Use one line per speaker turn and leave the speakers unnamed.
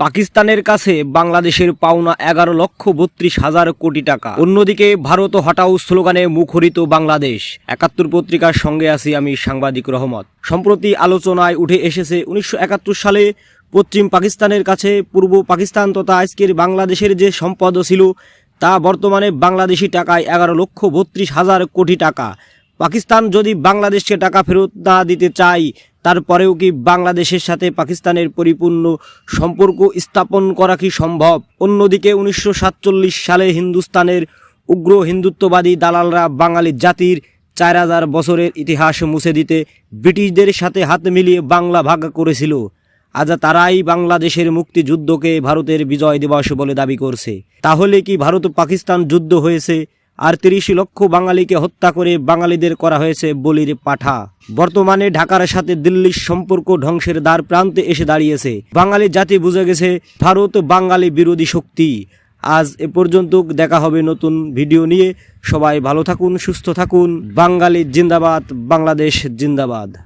পাকিস্তানের কাছে বাংলাদেশের পাওনা এগারো লক্ষ বত্রিশ হাজার কোটি টাকা। অন্যদিকে ভারত হটাও স্লোগানে মুখরিত বাংলাদেশ। একাত্তর পত্রিকার সঙ্গে আছি আমি সাংবাদিক রহমত। সম্প্রতি আলোচনায় উঠে এসেছে উনিশশো একাত্তর সালে পশ্চিম পাকিস্তানের কাছে পূর্ব পাকিস্তান তথা আজকের বাংলাদেশের যে সম্পদ ছিল, তা বর্তমানে বাংলাদেশি টাকায় এগারো লক্ষ বত্রিশ হাজার কোটি টাকা। পাকিস্তান যদি বাংলাদেশকে টাকা ফেরত না দিতে চায় তারপরেও কি বাংলাদেশের সাথে পাকিস্তানের পরিপূর্ণ সম্পর্ক স্থাপন করা কি সম্ভব? অন্যদিকে উনিশশো সাতচল্লিশ সালে হিন্দুস্তানের উগ্র হিন্দুত্ববাদী দালালরা বাঙালি জাতির চার হাজার বছরের ইতিহাস মুছে দিতে ব্রিটিশদের সাথে হাত মিলিয়ে বাংলা ভাগ করেছিল। আজ তারাই বাংলাদেশের মুক্তিযুদ্ধকে ভারতের বিজয় দিবস বলে দাবি করছে। তাহলে কি ভারত পাকিস্তান যুদ্ধ হয়েছে? আর তিরিশ লক্ষ বাঙালিকে হত্যা করে বাঙালিদের করা হয়েছে বলির পাঠা। বর্তমানে ঢাকার সাথে দিল্লির সম্পর্ক ধ্বংসের দ্বার প্রান্তে এসে দাঁড়িয়েছে। বাঙালি জাতি বুঝে গেছে, ভারত বাঙালি বিরোধী শক্তি। আজ এ পর্যন্ত দেখা হবে নতুন ভিডিও নিয়ে। সবাই ভালো থাকুন, সুস্থ থাকুন। বাঙালি জিন্দাবাদ, বাংলাদেশ জিন্দাবাদ।